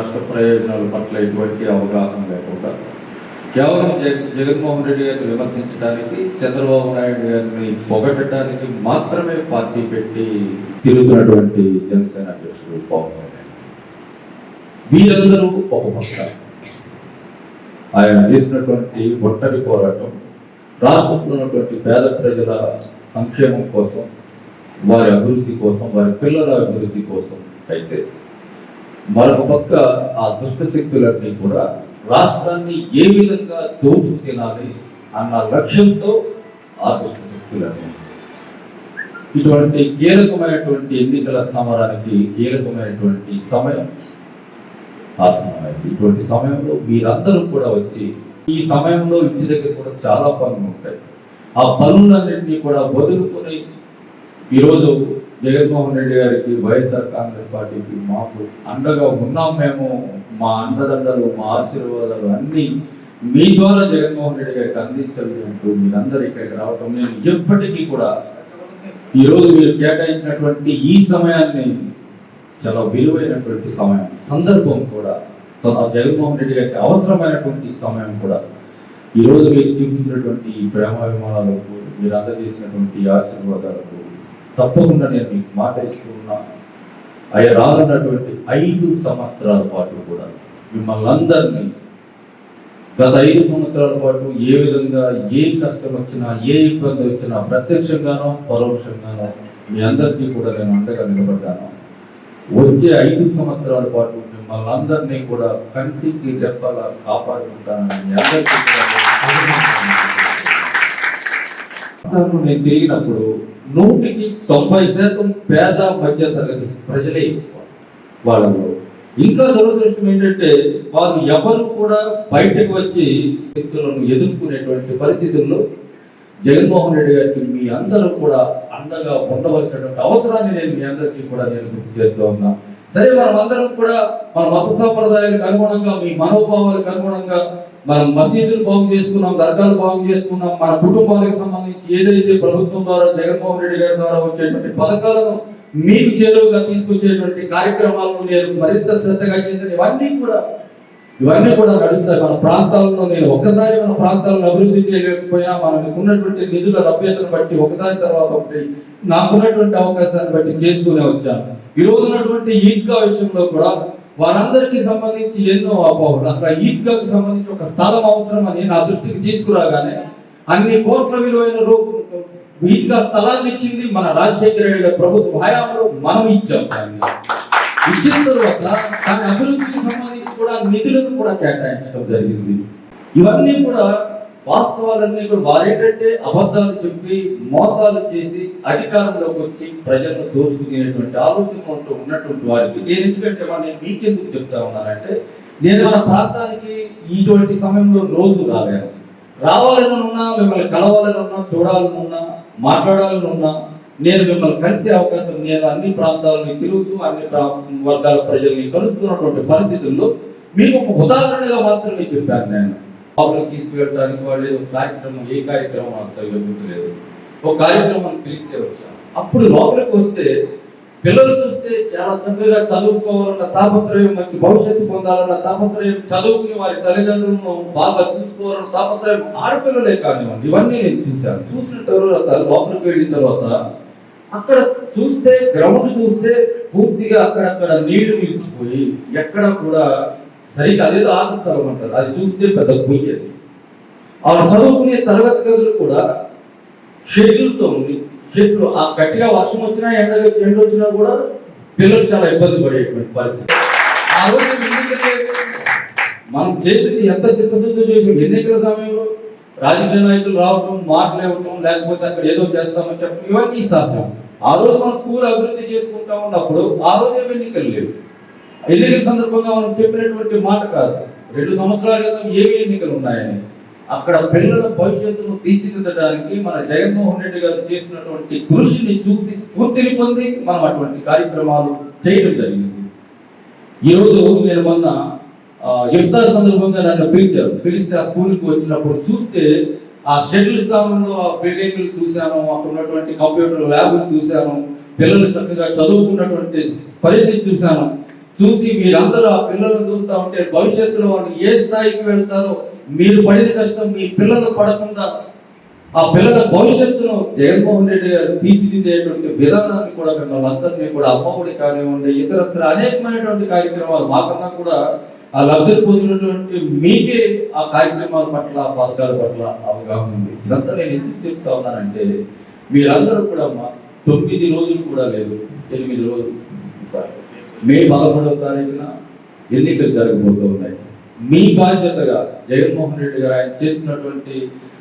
రాష్ట్ర ప్రయోజనాల పట్ల ఎటువంటి అవగాహన లేకుండా కేవలం జగన్మోహన్ రెడ్డి గారిని విమర్శించడానికి చంద్రబాబు నాయుడు గారిని పొగట్టడానికి మాత్రమే పార్టీ పెట్టి తిరుగుతున్నటువంటి జనసేన అధ్యక్షుడు పవన్ కళ్యాణ్. వీరందరూ ఒక పక్క ఆయన చేసినటువంటి ఒంటరి పోరాటం రాష్ట్రంలో ఉన్నటువంటి పేద ప్రజల సంక్షేమం కోసం వారి అభివృద్ధి కోసం వారి పిల్లల అభివృద్ధి కోసం అయితే మరొక పక్క ఆ దుష్ట శక్తులన్నీ కూడా రాష్ట్రాన్ని ఏ విధంగా దోచు తినాలి అన్న లక్ష్యంతో ఆ దుష్ట శక్తులన్నీ. ఇటువంటి కీలకమైనటువంటి ఎన్నికల సమరానికి కీలకమైనటువంటి సమయం. ఆ సమయం ఇటువంటి సమయంలో మీరందరూ కూడా వచ్చి ఈ సమయంలో ఇంటి దగ్గర కూడా చాలా పనులు ఉంటాయి. ఆ పనులన్నింటినీ కూడా వదులుకొని ఈరోజు జగన్మోహన్ రెడ్డి గారికి వైఎస్ఆర్ కాంగ్రెస్ పార్టీకి మాకు అండగా ఉన్నాం మేము. మా అండదండలు మా ఆశీర్వాదాలు అన్నీ మీ ద్వారా జగన్మోహన్ రెడ్డి గారికి అందిస్తుంది అంటూ మీరందరూ ఇక్కడికి రావటం నేను ఎప్పటికీ కూడా ఈరోజు మీరు కేటాయించినటువంటి ఈ సమయాన్ని చాలా విలువైనటువంటి సమయం సందర్భం కూడా సో జగన్మోహన్ రెడ్డి గారికి అవసరమైనటువంటి సమయం కూడా ఈరోజు మీరు చూపించినటువంటి ఈ ప్రేమాభిమానాలకు మీరు అందజేసినటువంటి ఆశీర్వాదాలకు తప్పకుండా నేను మీకు మాట ఇస్తూ అయ్యా రానున్నటువంటి ఐదు సంవత్సరాల పాటు కూడా మిమ్మల్ని అందరినీ గత ఐదు సంవత్సరాల పాటు ఏ విధంగా ఏ కష్టం వచ్చినా ఏ ఇబ్బంది వచ్చినా ప్రత్యక్షంగానో పరోక్షంగానో మీ అందరికీ కూడా నేను అండగా నిలబడ్డాను. వచ్చే ఐదు సంవత్సరాల పాటు మిమ్మల్ని అందరినీ కూడా కంటికి రెప్పలా కాపాడుకుంటానని మీ అందరికీ నేను నేను తిరిగినప్పుడు నూటికి తొంభై శాతం పేద మధ్య తరగతి ప్రజలే వాళ్ళలో ఇంకా దురదృష్టం ఏంటంటే వారు ఎవరు కూడా బయటకు వచ్చి వ్యక్తులను ఎదుర్కొనేటువంటి పరిస్థితుల్లో జగన్మోహన్ రెడ్డి గారికి మీ అందరూ కూడా అండగా ఉండవలసినటువంటి అవసరాన్ని నేను మీ అందరికీ కూడా నేను గుర్తు చేస్తూ ఉన్నా. సరే మనం అందరం కూడా మన మత సాంప్రదాయాలకు అనుగుణంగా మీ మనోభావాలకు అనుగుణంగా మనం మసీదులు బాగు చేసుకున్నాం దర్గాలు బాగు చేసుకున్నాం మన కుటుంబాలకు సంబంధించి ఏదైతే ప్రభుత్వం ద్వారా జగన్మోహన్ రెడ్డి గారి ద్వారా వచ్చేటువంటి పథకాలను మీకు చేరువుగా తీసుకొచ్చేటువంటి కార్యక్రమాలను నేను మరింత శ్రద్ధగా చేసిన ఇవన్నీ కూడా ఇవన్నీ కూడా నడుస్తాయి. మన ప్రాంతాలను నేను ఒక్కసారి మన ప్రాంతాలను అభివృద్ధి చేయలేకపోయినా మనకు ఉన్నటువంటి నిధుల లభ్యతను బట్టి ఒకదాని తర్వాత ఒకటి నాకున్నటువంటి అవకాశాన్ని బట్టి చేసుకునే వచ్చాను. ఈ రోజు ఉన్నటువంటి ఈద్గా విషయంలో కూడా వారందరికీ సంబంధించి ఎన్నో అపోహలు. అసలు ఈద్గాకు సంబంధించి ఒక స్థలం అవసరం అని నా దృష్టికి తీసుకురాగానే అన్ని కోట్ల విలువైన రూ ఈద్గా స్థలాన్ని ఇచ్చింది మన రాజశేఖర రెడ్డి గారి. ప్రభుత్వ హయాంలో మనం ఇచ్చాం. దాన్ని ఇచ్చిన తర్వాత దాని అభివృద్ధికి సంబంధించి కూడా నిధులను కూడా కేటాయించడం జరిగింది. ఇవన్నీ కూడా వాస్తవాలన్నీ కూడా వారేటంటే అబద్ధాలు చెప్పి మోసాలు చేసి అధికారంలోకి వచ్చి ప్రజలను దోచుకునేటువంటి ఆలోచన ఉంటూ ఉన్నటువంటి వారికి నేను ఎందుకంటే వాళ్ళు నేను మీకెందుకు చెప్తా ఉన్నానంటే నేను మన ప్రాంతానికి ఇటువంటి సమయంలో రోజు రాలేను. రావాలని ఉన్నా మిమ్మల్ని కలవాలని ఉన్నా చూడాలని ఉన్నా మాట్లాడాలని ఉన్నా నేను మిమ్మల్ని కలిసే అవకాశం నేను అన్ని ప్రాంతాలని తిరుగుతూ అన్ని ప్రా- వర్గాల ప్రజల్ని కలుస్తున్నటువంటి పరిస్థితుల్లో మీకు ఒక ఉదాహరణగా మాత్రమే చెప్పాను నేను. లోపలికి తీసుకువెళ్ళడానికి వాళ్ళు ఏదో కార్యక్రమం ఏ కార్యక్రమం నాకు సరిగా గుర్తులేదు. ఒక కార్యక్రమం పిలిస్తే వచ్చాను అప్పుడు లోపలికి వస్తే పిల్లలు చూస్తే చాలా చక్కగా చదువుకోవాలన్న తాపత్రయం మంచి భవిష్యత్తు పొందాలన్న తాపత్రయం చదువుకుని వారి తల్లిదండ్రులను బాగా చూసుకోవాలన్న తాపత్రయం ఆడపిల్లలే కానివ్వండి ఇవన్నీ నేను చూశాను. చూసిన తర్వాత లోపలికి వెళ్ళిన తర్వాత అక్కడ చూస్తే గ్రౌండ్ చూస్తే పూర్తిగా అక్కడక్కడ నీళ్ళు నిలిచిపోయి ఎక్కడ కూడా సరిగ్గా అదేదో ఆట స్థలం అంటారు. అది చూస్తే పెద్ద గొయ్యి అది. ఆ చదువుకునే తరగతి గదులు కూడా షెడ్యూల్తో ఉంది. షెడ్యూల్ ఆ గట్టిగా వర్షం వచ్చినా ఎండ ఎండ వచ్చినా కూడా పిల్లలు చాలా ఇబ్బంది పడేటువంటి పరిస్థితి. ఆ రోజు ఎందుకంటే మనం చేసింది ఎంత చిత్తశుద్ధి చేసి ఎన్నికల సమయంలో? రాజకీయ నాయకులు రావటం మాటలు ఇవ్వటం లేకపోతే అక్కడ ఏదో చేస్తామని చెప్పడం ఇవన్నీ సాధ్యం. ఆ రోజు మనం స్కూల్ అభివృద్ధి చేసుకుంటా ఉన్నప్పుడు ఆ రోజు ఎన్నికలు లేవు. ఎన్నికల సందర్భంగా మనం చెప్పినటువంటి మాట కాదు. రెండు సంవత్సరాల క్రితం ఏవి ఎన్నికలు ఉన్నాయని. అక్కడ పిల్లల భవిష్యత్తును తీర్చిదిద్దడానికి మన జగన్మోహన్ రెడ్డి గారు చేస్తున్నటువంటి కృషిని చూసి స్ఫూర్తిని పొంది మనం అటువంటి కార్యక్రమాలు చేయడం జరిగింది. ఈరోజు నేను మొన్న ఇఫ్తార్ సందర్భంగా నన్ను పిలిచారు. పిలిస్తే ఆ స్కూల్కి వచ్చినప్పుడు చూస్తే ఆ షెడ్యూల్ స్థానంలో ఆ బిల్డింగ్లు చూశాను అక్కడ ఉన్నటువంటి కంప్యూటర్ ల్యాబ్లు చూశాను పిల్లలు చక్కగా చదువుకున్నటువంటి పరిస్థితి చూశాను. చూసి మీరందరూ ఆ పిల్లలను చూస్తూ ఉంటే భవిష్యత్తులో వాళ్ళు ఏ స్థాయికి వెళ్తారో మీరు పడిన కష్టం మీ పిల్లలు పడకుండా ఆ పిల్లల భవిష్యత్తును జగన్మోహన్ రెడ్డి గారు తీర్చిదిద్దేటువంటి విధానాన్ని కూడా మిమ్మల్ని అందరినీ కూడా అమ్మఒడి కానివ్వండి ఇతరత్ర అనేకమైనటువంటి కార్యక్రమాలు మాకన్నా కూడా ఆ లబ్ధి పొందినటువంటి మీకే ఆ కార్యక్రమాల పట్ల ఆ పథకాల పట్ల అవగాహన ఉంది. ఇదంతా నేను ఎందుకు చెప్తా ఉన్నానంటే మీరందరూ కూడా మా తొమ్మిది రోజులు కూడా లేదు ఎనిమిది రోజులు. మే పదమూడవ తారీఖున ఎన్నికలు జరగబోతూ ఉన్నాయి. మీ బాధ్యతగా జగన్మోహన్ రెడ్డి గారు ఆయన చేస్తున్నటువంటి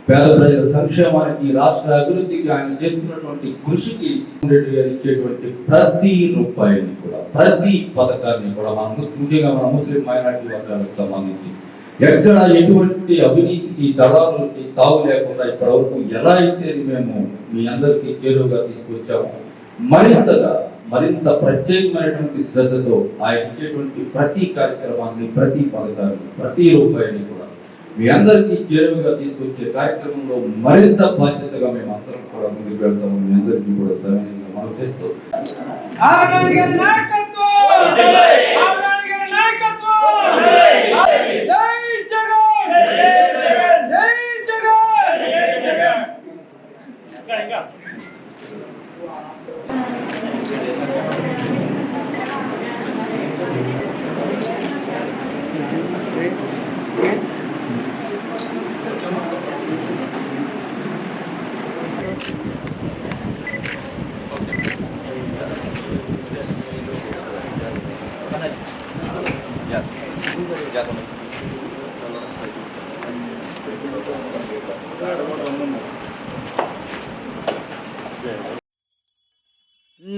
పేద ప్రజల సంక్షేమానికి రాష్ట్ర అభివృద్ధికి ఆయన చేస్తున్నటువంటి కృషికి రెడ్డి గారు ఇచ్చేటువంటి ప్రతి రూపాయిని కూడా ప్రతి పథకాన్ని కూడా మనం ముఖ్యంగా మన ముస్లిం మైనార్టీ వర్గాలకు సంబంధించి ఎక్కడ ఎటువంటి అవినీతికి దళాలకి తావు లేకుండా ఇప్పటివరకు ఎలా అయితే మేము మీ అందరికీ చేరువుగా తీసుకొచ్చామో మరింతగా మరింత ప్రత్యేకమైనటువంటి శ్రద్ధతో ఆయన ఇచ్చేటువంటి ప్రతి కార్యక్రమాన్ని ప్రతి పథకాన్ని ప్రతి రూపాయిని కూడా మీ అందరికీ చేరువుగా తీసుకొచ్చే కార్యక్రమంలో మరింత బాధ్యతగా మేము అందరం కూడా ముందుకు వెళ్తాము. మీ అందరికీ కూడా సవినయంగా మనం చేస్తూ గారి నాయకత్వం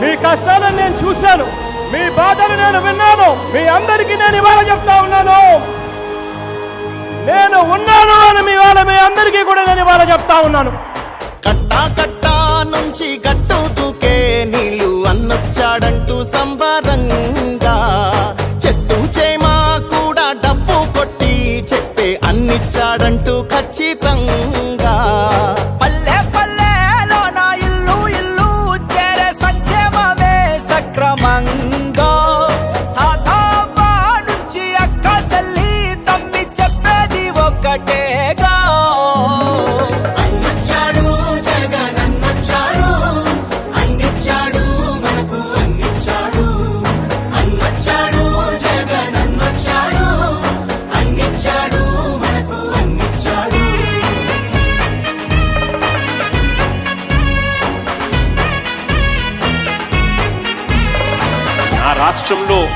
మీ కష్టాలను నేను చూశాను. మీ బాధలు నేను విన్నాను. మీ అందరికీ నేను ఇవాళ చెప్తా ఉన్నాను. నేను ఉన్నాను అని మీ వాళ్ళ మీ అందరికీ కూడా నేను ఇవాళ చెప్తా ఉన్నాను. కట్టా కట్టా నుంచి గట్టు దూకే నీళ్ళు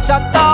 Santa.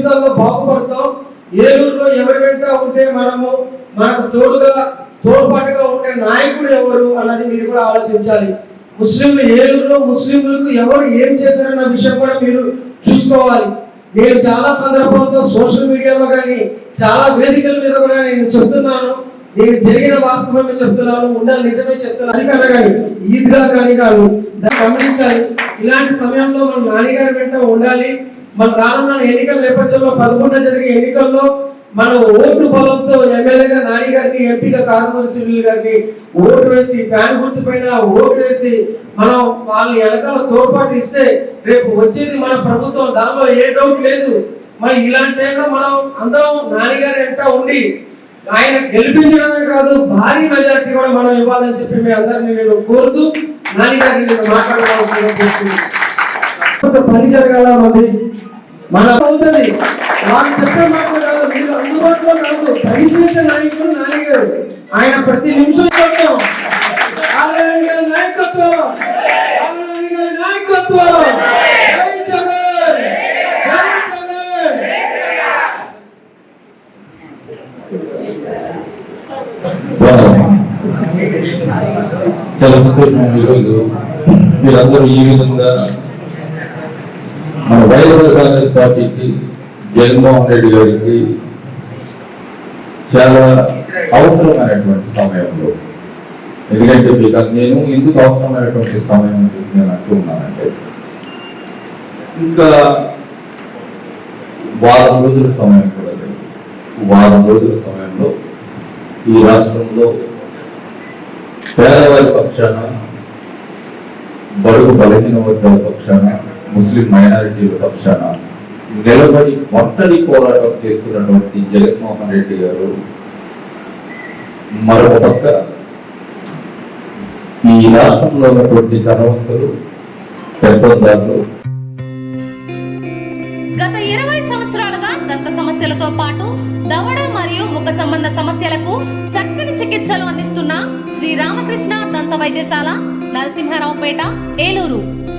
జీవితాల్లో బాగుపడతాం. ఏలూరులో ఎవరి వెంట ఉంటే మనము మనకు తోడుగా తోడ్పాటుగా ఉండే నాయకుడు ఎవరు అన్నది మీరు కూడా ఆలోచించాలి. ముస్లింలు ఏలూరులో ముస్లింలకు ఎవరు ఏం చేశారన్న విషయం కూడా మీరు చూసుకోవాలి. నేను చాలా సందర్భాలతో సోషల్ మీడియాలో కానీ చాలా వేదికల మీద కూడా నేను చెప్తున్నాను. నేను జరిగిన వాస్తవమే చెప్తున్నాను ఉన్న నిజమే చెప్తున్నాను. అది కన్నా కానీ ఈద్గా కానీ కాదు. దాన్ని గమనించాలి. ఇలాంటి సమయంలో మన నాన్నగారి వెంట ఉండాలి. మన రానున్న ఎన్నికల నేపథ్యంలో పదకొండు జరిగే ఎన్నికల్లో మన ఓటు బలంతో ఎమ్మెల్యేగా నాని గారిని ఎంపీగా కారుమూరి సునీల్ గారిని ఓటు వేసి ఫ్యాన్ గుర్తు పైన ఓటు వేసి మనం వాళ్ళ ఎలకల తోడ్పాటు ఇస్తే రేపు వచ్చేది మన ప్రభుత్వం. దానిలో ఏ డౌట్ లేదు. మరి ఇలాంటి టైంలో మనం అందరం నాన్నగారి గారి వెంట ఉండి ఆయన గెలిపించడమే కాదు భారీ మెజార్టీ కూడా మనం ఇవ్వాలని చెప్పి మీ అందరినీ నేను కోరుతూ నాన్నగారిని నేను పని జరగాల మంది మన అవుతుంది వాళ్ళు చెప్పే మాట కాదు మీరు అందుబాటులో కాదు పనిచేసే నాయకుడు నాయకుడు ఆయన ప్రతి నిమిషం కోసం నాయకత్వం నాయకత్వం చాలా సంతోషం ఈరోజు మీరందరూ ఈ విధంగా మన వైఎస్ఆర్ కాంగ్రెస్ పార్టీకి జగన్మోహన్ రెడ్డి గారికి చాలా అవసరమైనటువంటి సమయంలో ఎందుకంటే మీకు నేను ఎందుకు అవసరమైనటువంటి సమయం నేను అంటూ ఉన్నానంటే ఇంకా వారం రోజుల సమయం కూడా లేదు. వారం రోజుల సమయంలో ఈ రాష్ట్రంలో పేదవారి పక్షాన బడుగు బలహీన వర్గాల పక్షాన ముస్లిం మైనారిటీల పక్షాన నిలబడి ఒంటరి పోరాటం చేస్తున్నటువంటి జగన్మోహన్ రెడ్డి గారు మరొక పక్క ఈ రాష్ట్రంలో ఉన్నటువంటి ధనవంతులు పెద్దదారులు గత ఇరవై సంవత్సరాలుగా దంత సమస్యలతో పాటు దవడ మరియు ముఖ సంబంధ సమస్యలకు చక్కని చికిత్సలు అందిస్తున్న శ్రీ రామకృష్ణ దంత వైద్యశాల నరసింహారావుపేట ఏలూరు.